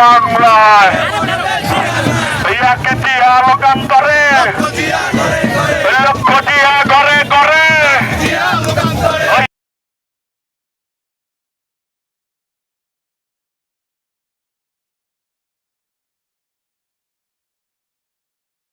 বাংলায়। ইয়াকে আলোকান্ত